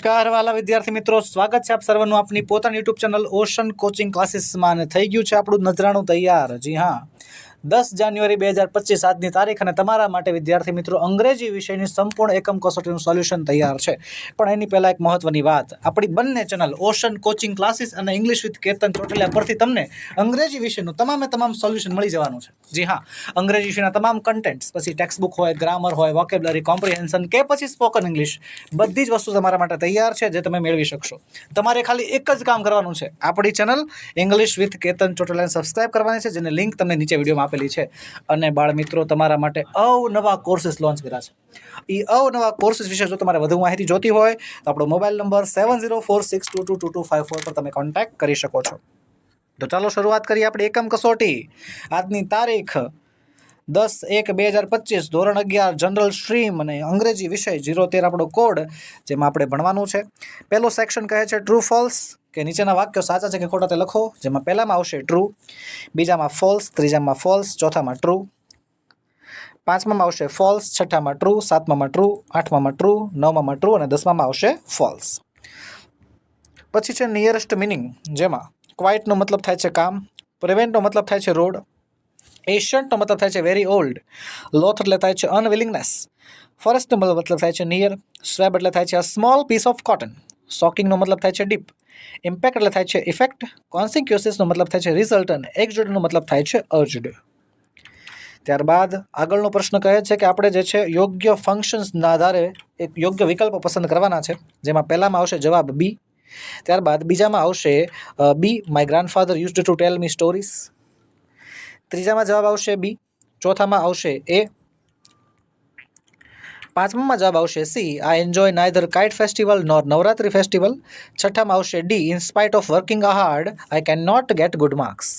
નમસ્કાર વાલા વિદ્યાર્થી મિત્રો, સ્વાગત છે આપ સર્વનું આપની પોતાની યુટ્યુબ ચેનલ ઓશન કોચિંગ ક્લાસીસમાં અને થઈ ગયું છે આપણું નજરાણું તૈયાર. જી હા. દસ જાન્યુઆરી બે હજાર પચીસ આજની તારીખ અને તમારા માટે, વિદ્યાર્થી મિત્રો, અંગ્રેજી વિષયની સંપૂર્ણ એકમ કસોટીનું સોલ્યુશન તૈયાર છે. પણ એની પહેલાં એક મહત્વની વાત. આપણી બંને ચેનલ ઓશન કોચિંગ ક્લાસીસ અને ઇંગ્લિશ વિથ કેતન ચોટલિયા પરથી તમને અંગ્રેજી વિષયનું તમામે તમામ સોલ્યુશન મળી જવાનું છે. જી હા, અંગ્રેજી વિષયના તમામ કન્ટેન્ટ્સ પછી ટેક્સ્ટબુક હોય ગ્રામર હોય વોકેબલરી કોમ્પ્રિહેન્શન કે પછી સ્પોકન ઇંગ્લિશ બધી જ વસ્તુ તમારા માટે તૈયાર છે જે તમે મેળવી શકશો. તમારે ખાલી એક જ કામ કરવાનું છે. આપણી ચેનલ ઇંગ્લિશ વિથ કેતન ચોટલિયાને સબસ્ક્રાઇબ કરવાની છે, જેને લિંક તમને નીચે વિડીયોમાં આપેલી છે. અને બાળ મિત્રો તમારા માટે અવનવા કોર્સીસ લોન્ચ કર્યા છે. એ અવનવા કોર્સીસ વિશે જો તમારે વધુ માહિતી જોતી હોય, તો આપણો mobile number seven zero four six two two two two five four પર તમે કોન્ટેક્ટ કરી શકો છો. તો ચાલો શરૂઆત કરીએ આપણે એકમ કસોટી. આજની તારીખ દસ એક બે હજાર પચીસ, ધોરણ અગિયાર જનરલ સ્ટ્રીમ અને અંગ્રેજી વિષય જીરો તેર આપણો કોડ જેમાં આપણે ભણવાનું છે. પહેલો સેક્શન કહે છે ટ્રુ ફોલ્સ કે નીચેના વાક્યો સાચા છે કે ખોટા તે લખો, જેમાં પહેલામાં આવશે ટ્રુ બીજામાં ફોલ્સ ત્રીજામાં ફોલ્સ ચોથામાં ટ્રુ પાંચમામાં આવશે ફોલ્સ છઠ્ઠામાં ટ્રુ સાતમામાં ટ્રુ આઠમામાં ટ્રુ નવમામાં ટ્રુ અને દસમામાં આવશે ફોલ્સ પછી છે નિયરેસ્ટ મિનિંગ જેમાં ક્વાઇટનો મતલબ થાય છે કામ પ્રિવેન્ટનો મતલબ થાય છે રોડ એશિયન્ટનો મતલબ થાય છે વેરી ઓલ્ડ લોથ એટલે થાય છે અનવિલિંગનેસ ફોરેસ્ટનો મતલબ થાય છે નિયર સ્વેબ એટલે થાય છે a small piece of cotton શોકિંગનો મતલબ થાય છે ડીપ ઇમ્પેક્ટ એટલે થાય છે ઇફેક્ટ કોન્સિક્યુસિસનો મતલબ થાય છે રિઝલ્ટ અને એક્ઝડનો મતલબ થાય છે અર્જડ ત્યારબાદ આગળનો પ્રશ્ન કહે છે કે આપણે જે છે યોગ્ય ફંક્શન્સના આધારે એક યોગ્ય વિકલ્પો પસંદ કરવાના છે, જેમાં પહેલામાં આવશે જવાબ બી ત્યારબાદ બીજામાં આવશે B my grandfather use to tell me stories ત્રીજામાં જવાબ આવશે બી ચોથામાં આવશે એ પાંચમામાં જવાબ આવશે C. I enjoy neither kite festival nor Navratri festival છઠ્ઠામાં આવશે D. In spite of working hard I can not get good marks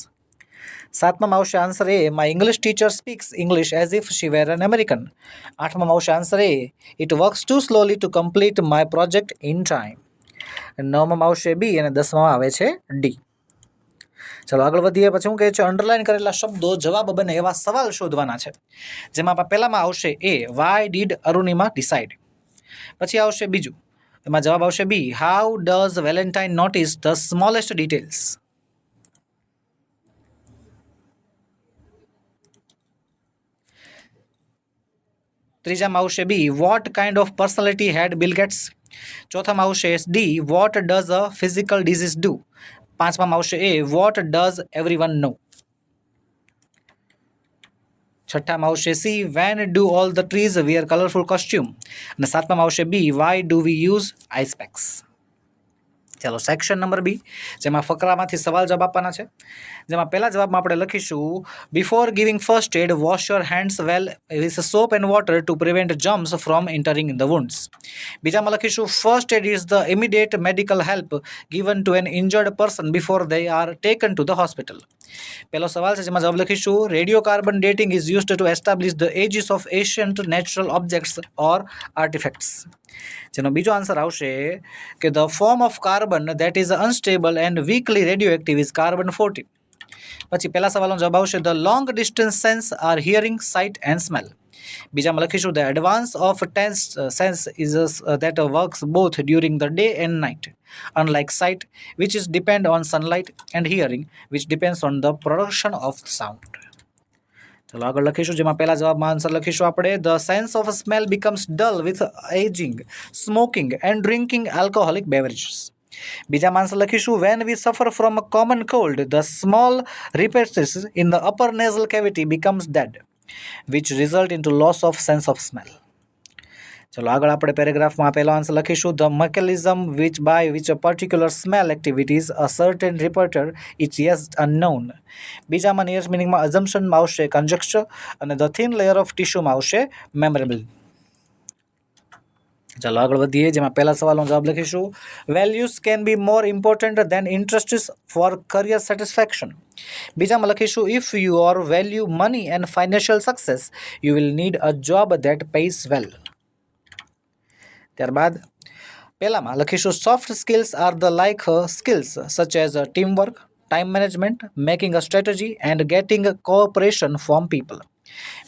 સાતમામાં આવશે answer A my English teacher speaks English as if she were an American આઠમામાં આવશે answer A it works too slowly to complete my project in time નવમાં આવશે બી અને દસમાં આવે છે D ચલો આગળ વધીએ. પછી હું કહે છે અંડરલાઇન કરેલા શબ્દો જવાબ બને એવા સવાલ શોધવાના છે. જેમાં પહેલામાં આવશે A why did Arunima decide પછી આવશે બીજું, એમાં જવાબ આવશે B how does Valentine notice the smallest details ત્રીજામાં આવશે B what kind of personality had Bill Gates ચોથામાં આવશે D what does a physical disease do પાંચમામાં આવશે A what does everyone know છઠ્ઠામાં આવશે C when do all the trees wear colourful costume અને સાતમામાં આવશે B why do we use ice packs ચાલો section number B જેમાં ફકરામાંથી સવાલ જવાબ આપવાના છે. જેમાં પહેલા જવાબમાં આપણે લખીશું before giving first aid wash your hands well with soap and water to prevent germs from entering the wounds બીજામાં લખીશું first aid is the immediate medical help given to an injured person before they are taken to the hospital પહેલો સવાલ છે જેમાં જવાબ લખીશું. Radio carbon dating is used to establish the ages of ancient natural objects or artifacts જેનો બીજો answer આવશે કે the form of carbon that is unstable and weakly radio active is carbon fourteen પછી પહેલા સવાલનો જવાબ આવશે the long distance senses are hearing sight and smell બીજામાં લખીશું the advance of tense sense is that works both during the day and night unlike sight, which is depend on sunlight and hearing, which depends on the production of sound. ચલો આગળ લખીશું જેમાં પહેલા જવાબમાં answer લખીશું આપણે the sense of smell becomes dull with ageing smoking and drinking alcoholic beverages બીજામાં answer લખીશું when we suffer from a common cold the small receptors in the upper nasal cavity becomes dead which result in to loss of sense of smell ચલો આગળ આપણે પેરેગ્રાફમાં પહેલો answer લખીશું. The mechanism which by which a particular smell activities a certain reporter it yes unknown બીજામાં nearest મિનિંગમાં અઝમ્પશનમાં આવશે conjecture અને ધ થિન લેયર ઓફ ટિશ્યુમાં આવશે મેમરેબલ ચાલો આગળ વધીએ જેમાં પહેલા સવાલનો જવાબ લખીશું values can be more important than interest for career satisfaction બીજામાં લખીશું if you or value money and financial success you will need a job that pays well ત્યારબાદ, પહેલામાં લખીશું soft skills are the like skills such as team work time management making a strategy and getting cooperation from people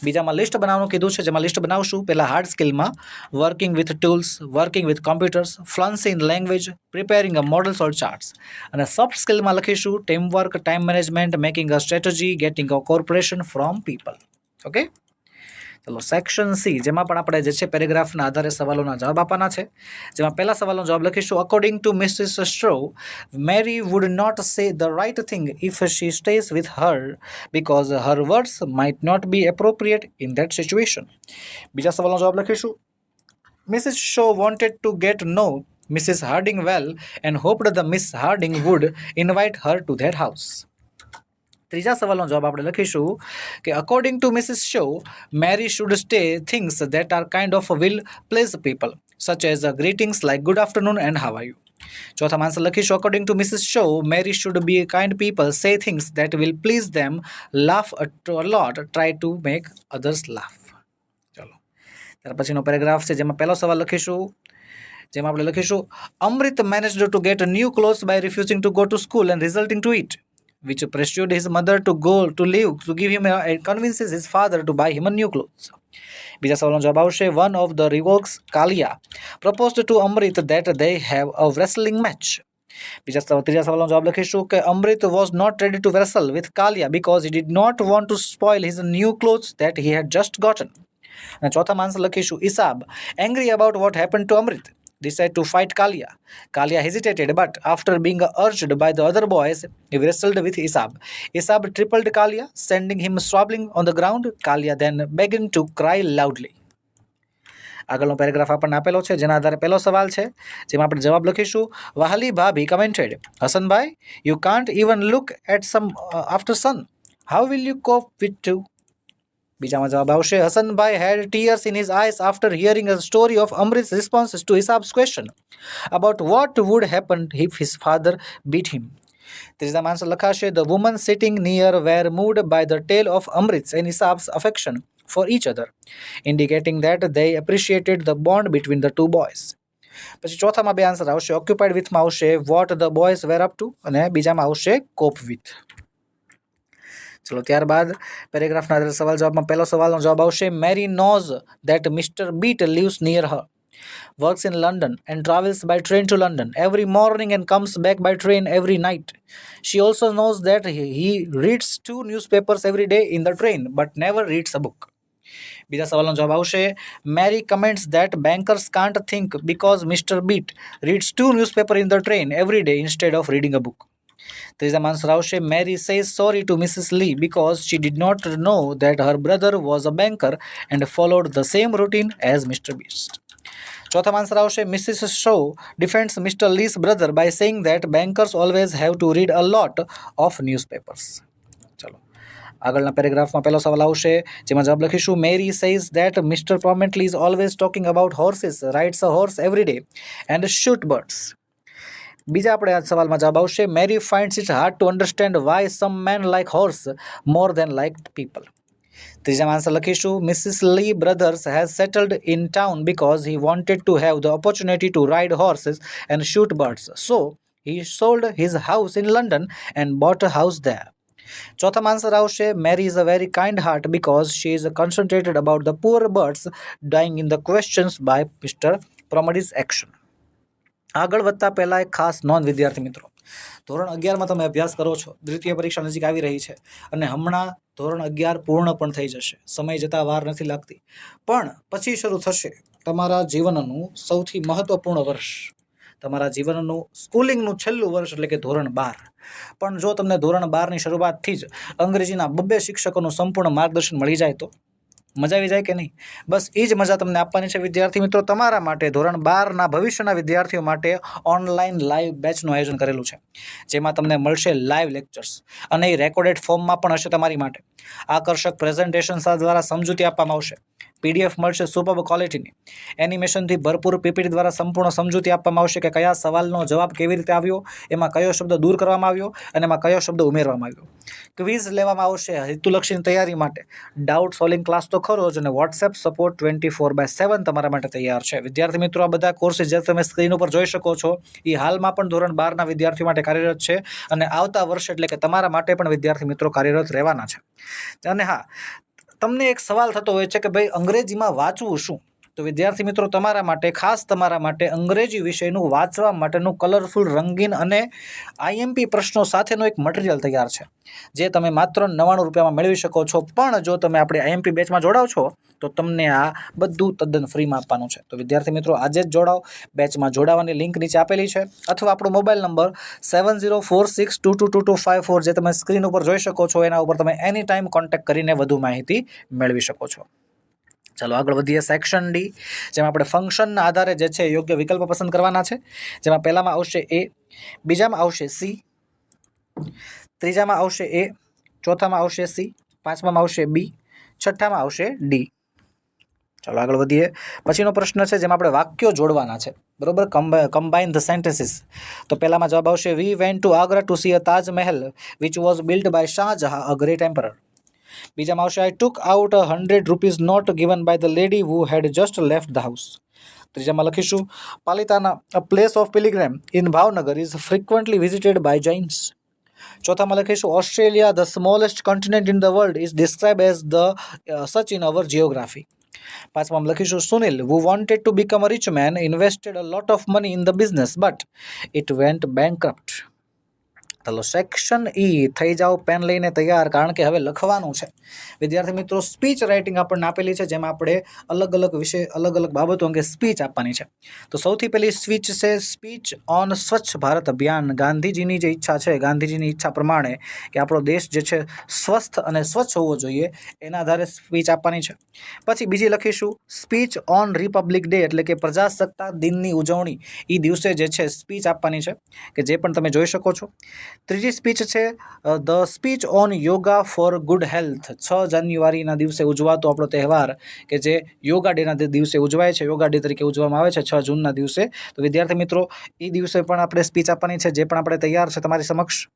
બીજામાં list બનાવવાનું કીધું છે, જેમાં list બનાવશું. પહેલાં hard સ્કિલમાં working with tools working with computers fluency in language preparing a models or charts અને soft સ્કિલમાં લખીશું team work time management making a strategy getting a corporation from people okay ચલો સેક્શન સી જેમાં પણ આપણે જે છે પેરેગ્રાફના આધારે સવાલોના જવાબ આપવાના છે. જેમાં પહેલા સવાલનો જવાબ લખીશું. According to Mrs Straw Mary would not say the right thing if she stays with her because her words might not be appropriate in that situation બીજા સવાલનો જવાબ લખીશું. Mrs Shaw wanted to get know Mrs Harding well and hoped the Miss Harding would invite her to their house ત્રીજા સવાલનો જવાબ આપણે લખીશું કે according to Mrs Shaw Mary should stay things that are kind of will please people such as greetings like good afternoon and how are you ચોથા answer લખીશું. According to Mrs Shaw Mary should be kind people say things that will please them laugh a lot try to make others laugh ચલો. ત્યાર પછીનો paragraph છે, જેમાં પહેલો સવાલ લખીશું. જેમાં આપણે લખીશું Amrit managed to get new clothes by refusing to go to school and resulting to it which pursued his mother to go to leave to give him a, and convinces his father to buy him a new clothes. બીજા સવાલનો જવાબ આવશે one of the rivals Kaliya proposed to Amrit that they have a wrestling match બીજા સવાલ ત્રીજા સવાલનો જવાબ લખીશું કે Amrit was not ready to wrestle with Kaliya because he did not want to spoil his new clothes that he had just gotten અને ચોથા answer લખીશું ઇસાબ angry about what happen to Amrit decided to fight Kalia. Kalia hesitated, but after being urged by the other boys, he wrestled with Isab. Isab tripled Kalia, sending him swabbling on the ground. Kalia then began to cry loudly. આગળનો paragraph આપણને આપેલો છે જેના આધારે પહેલો સવાલ છે જેમાં આપણે જવાબ લખીશું Vahli Bhabhi commented Hasanbhai you can't even look at some after son how will you cope with to બીજામાં જવાબ આવશે Hasanbhai had tears in his eyes after hearing a story of Amrit responses to Hisab's question about what would happen if his father beat him ત્રીજામાં answer લખાશે the woman sitting near were moved by the tale of Amrit's and Hisab's affection for each other, indicating that they appreciated the bond between the two boys. પછી ચોથામાં બે answer આવશે occupied વિથમાં આવશે what the boys were up to અને બીજામાં આવશે કોપ with ચલો ત્યારબાદ પેરેગ્રાફના આધારે સવાલ જવાબમાં પહેલો સવાલનો જવાબ આવશે Mary knows that Mr Beat lives near her works in London and travels by train to London every morning and comes back by train every night. She also knows that he, he reads two newspapers every day in the train but never reads a book. બીજા સવાલનો જવાબ આવશે Mary comments that bankers can't think because Mr Beat reads two newspaper in the train every day instead of reading a book ત્રીજામાં answer આવશે Mary says sorry to Mrs Lee because she did not know that her brother was a banker and followed the same routine as Mr Beast ચોથામાં answer આવશે Mrs Shaw defends Mr Lee's brother by saying that bankers always have to read a lot of newspapers ચલો આગળના પેરેગ્રાફમાં પહેલો સવાલ આવશે જેમાં જવાબ લખીશું Mary says that mister Promently is always talking about horses rides a horse every day and shoot birds બીજા આપણે આ સવાલમાં જવાબ આવશે Mary finds it hard to understand why some men like horse more than like people ત્રીજામાં answer લખીશું Mrs Lee brothers has settled in town because he wanted to have the opportunity to ride horses and shoot birds so he sold his house in London and bought a house there ચોથામાં answer આવશે Mary is a very kind heart because she is concentrated about the poor birds dying in the questions by mister Promdies action આગળ વધતા પહેલાં એક ખાસ નોંધ, વિદ્યાર્થી મિત્રો. ધોરણ અગિયારમાં તમે અભ્યાસ કરો છો. દ્વિતીય પરીક્ષા નજીક આવી રહી છે અને હમણાં ધોરણ અગિયાર પૂર્ણ પણ થઈ જશે. સમય જતાં વાર નથી લાગતી. પણ પછી શરૂ થશે તમારા જીવનનું સૌથી મહત્વપૂર્ણ વર્ષ. તમારા જીવનનું સ્કૂલિંગનું છેલ્લું વર્ષ એટલે કે ધોરણ બાર. પણ જો તમને ધોરણ બારની શરૂઆતથી જ અંગ્રેજીના બબ્બે શિક્ષકોનું સંપૂર્ણ માર્ગદર્શન મળી જાય તો? મજા આવી જાય કે નહીં? બસ એ જ મજા તમને આપવાની છે, વિદ્યાર્થી મિત્રો. તમારા માટે ધોરણ બારના ભવિષ્યના વિદ્યાર્થીઓ માટે ઓનલાઈન લાઈવ બેચનું આયોજન કરેલું છે, જેમાં તમને મળશે લાઈવ લેક્ચર્સ અને એ રેકોર્ડેડ ફોર્મમાં પણ હશે તમારી માટે. આકર્ષક પ્રેઝન્ટેશન દ્વારા સમજૂતી આપવામાં આવશે. પીડીએફ મળશે સુપર ક્વોલિટીની એનિમેશનથી ભરપૂર પીપીટી દ્વારા સંપૂર્ણ સમજૂતી આપવામાં આવશે કે કયા સવાલનો જવાબ કેવી રીતે આવ્યો, એમાં કયો શબ્દ દૂર કરવામાં આવ્યો અને એમાં કયો શબ્દ ઉમેરવામાં આવ્યો. ક્વિઝ લેવામાં આવશે હેતુલક્ષીની તૈયારી માટે. ડાઉટ સોલ્વિંગ ક્લાસ તો ખરો જ અને WhatsApp support twenty four by seven તમારા માટે તૈયાર છે. વિદ્યાર્થી મિત્રો, આ બધા કોર્સીસ જે તમે સ્ક્રીન ઉપર જોઈ શકો છો, એ હાલમાં પણ ધોરણ બારના વિદ્યાર્થીઓ માટે કાર્યરત છે અને આવતા વર્ષે એટલે કે તમારા માટે પણ વિદ્યાર્થી મિત્રો કાર્યરત રહેવાના છે. અને હા તમને એક સવાલ થતો હોય છે કે ભાઈ અંગ્રેજીમાં વાંચવું શું? તો વિદ્યાર્થી મિત્રો, તમારા માટે, ખાસ તમારા માટે અંગ્રેજી વિષયનું વાંચવા માટેનું કલરફુલ રંગીન અને આઈએમપી પ્રશ્નો સાથેનો એક મટીરિયલ તૈયાર છે. જે તમે માત્ર નવ્વાણું રૂપિયામાં મેળવી શકો છો. પણ જો તમે આપણે આઈએમપી બેચમાં જોડાવ છો, તો તમને આ બધું તદ્દન ફ્રીમાં આપવાનું છે. તો વિદ્યાર્થી મિત્રો, આજે જ જોડાઓ બેચમાં જોડાવાની લિંક નીચે આપેલી છે. અથવા આપણો mobile number seven zero four six two two two two five four જે તમે સ્ક્રીન ઉપર જોઈ શકો છો. એના ઉપર તમે એની ટાઈમ કોન્ટેક્ટ કરીને વધુ માહિતી મેળવી શકો છો. ચાલો આગળ વધીએ સેક્શન ડી જેમાં આપણે ફંક્શનના આધારે જે છે યોગ્ય વિકલ્પ પસંદ કરવાના છે. જેમાં પહેલામાં આવશે એ બીજામાં આવશે સી ત્રીજામાં આવશે એ ચોથામાં આવશે સી પાંચમામાં આવશે બી છઠ્ઠામાં આવશે ડી ચાલો આગળ વધીએ. પછીનો પ્રશ્ન છે જેમાં આપણે વાક્યો જોડવાના છે. બરોબર? કમ્બાઇન ધ સેન્ટેન્સીસ તો પહેલામાં જવાબ આવશે we went to Agra to see a Taj Mahal which was build by Shahjahan a great emperor બીજામાં આવશે I took out a hundred rupees note given by the lady who had just left the house ત્રીજામાં લખીશું Palitana a place of pilgrim in Bhavnagar is frequently visited by Jains ચોથામાં લખીશું Australia the smallest continent in the world is describe as the such in our geography પાંચમાં લખીશું Sunil who wanted to become a rich man, invested a lot of money in the business, but it went bankrupt. ચાલો section E થઈ જાઓ pen લઈને તૈયાર, કારણ કે હવે લખવાનું છે. વિદ્યાર્થી મિત્રો સ્પીચ રાઇટિંગ આપણને આપેલી છે, જેમાં આપણે અલગ અલગ વિષય, અલગ અલગ બાબતો અંગે સ્પીચ આપવાની છે. તો સૌથી પહેલી સ્પીચ છે સ્પીચ ઓન સ્વચ્છ ભારત અભિયાન. ગાંધીજીની જે ઈચ્છા છે, ગાંધીજીની ઈચ્છા પ્રમાણે કે આપણો દેશ જે છે સ્વસ્થ અને સ્વચ્છ હોવો જોઈએ, એના આધારે સ્પીચ આપવાની છે. પછી બીજી લખીશું સ્પીચ ઓન રિપબ્લિક ડે એટલે કે પ્રજાસત્તાક દિનની ઉજવણી. એ દિવસે જે છે સ્પીચ આપવાની છે, કે જે પણ તમે જોઈ શકો છો. ત્રીજી સ્પીચ છે the speech on yoga for good health છ જાન્યુઆરીના દિવસે ઉજવાતો આપણો તહેવાર કે જે યોગા ડેના દિવસે ઉજવાય છે યોગા ડે તરીકે ઉજવવામાં આવે છે, છ જૂનના દિવસે. તો વિદ્યાર્થી મિત્રો એ દિવસે પણ આપણે સ્પીચ આપવાની છે, જે પણ આપણે તૈયાર છે તમારી સમક્ષ.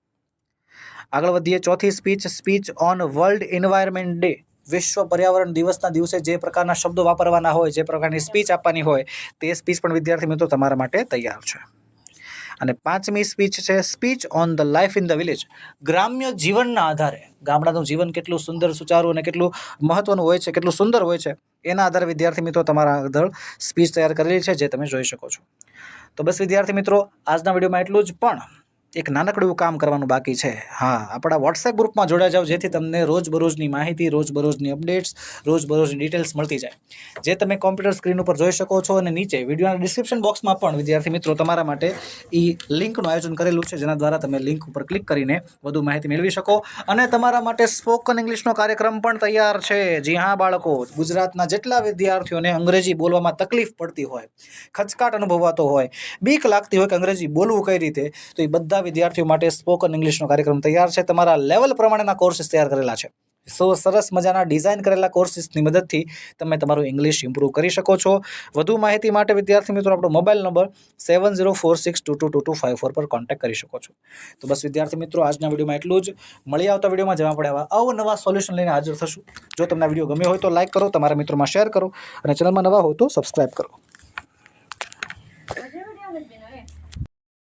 આગળ વધીએ, ચોથી speech speech on world environment day વિશ્વ પર્યાવરણ દિવસના દિવસે જે પ્રકારના શબ્દો વાપરવાના હોય, જે પ્રકારની સ્પીચ આપવાની હોય, તે સ્પીચ પણ વિદ્યાર્થી મિત્રો તમારા માટે તૈયાર છે. અને પાંચમી સ્પીચ છે speech on the life in the village ગ્રામ્ય જીવનના આધારે, ગામડાનું જીવન કેટલું સુંદર, સુચારું અને કેટલું મહત્વનું હોય છે, કેટલું સુંદર હોય છે, એના આધારે વિદ્યાર્થી મિત્રો તમારા આગળ સ્પીચ તૈયાર કરેલી છે, જે તમે જોઈ શકો છો. તો બસ વિદ્યાર્થી મિત્રો, આજના વિડીયોમાં એટલું જ, પણ એક નાનકડું કામ કરવાનું બાકી છે. હા, આપણા વોટ્સએપ ગ્રુપમાં જોડાઈ જાઓ જેથી તમને રોજબરોજની માહિતી, રોજબરોજની અપડેટ્સ, રોજબરોજની ડિટેલ્સ મળતી જાય. જે તમે કોમ્પ્યુટર સ્ક્રીન ઉપર જોઈ શકો છો અને નીચે વિડીયોના ડિસ્ક્રિપ્શન બોક્સમાં પણ વિદ્યાર્થી મિત્રો તમારા માટે એ લિંકનું આયોજન કરેલું છે, જેના દ્વારા તમે લિંક ઉપર ક્લિક કરીને વધુ માહિતી મેળવી શકો. અને તમારા માટે સ્પોકન ઇંગ્લિશનો કાર્યક્રમ પણ તૈયાર છે. જી હા, બાળકો, ગુજરાતના જેટલા વિદ્યાર્થીઓને અંગ્રેજી બોલવામાં તકલીફ પડતી હોય, ખચકાટ અનુભવાતો હોય, બીક લાગતી હોય કે અંગ્રેજી બોલવું કઈ રીતે, તો એ બધા વિદ્યાર્થીઓ માટે સ્પોકન ઇંગ્લિશનો કાર્યક્રમ તૈયાર છે. તમારા લેવલ પ્રમાણેના કોર્સિસ તૈયાર કરેલા છે. સો સરસ મજાના ડિઝાઇન કરેલા કોર્સિસની મદદથી તમે તમારું ઇંગ્લિશ ઇમ્પ્રૂવ કરી શકો છો. વધુ માહિતી માટે વિદ્યાર્થી મિત્રો આપણો mobile number seven zero four six two two two two five four પર કોન્ટેક્ટ કરી શકો છો. તો બસ વિદ્યાર્થી મિત્રો, આજના વિડીયોમાં એટલું જ. મળી આવતા વિડીયોમાં જેમાં આપણે આવા અવનવા સોલ્યુશન લઈને હાજર થશું. જો તમને વીડિયો ગમ્યો હોય તો લાઇક કરો, તમારા મિત્રોમાં શેર કરો અને ચેનલમાં નવા હોય તો સબસ્ક્રાઇબ કરો.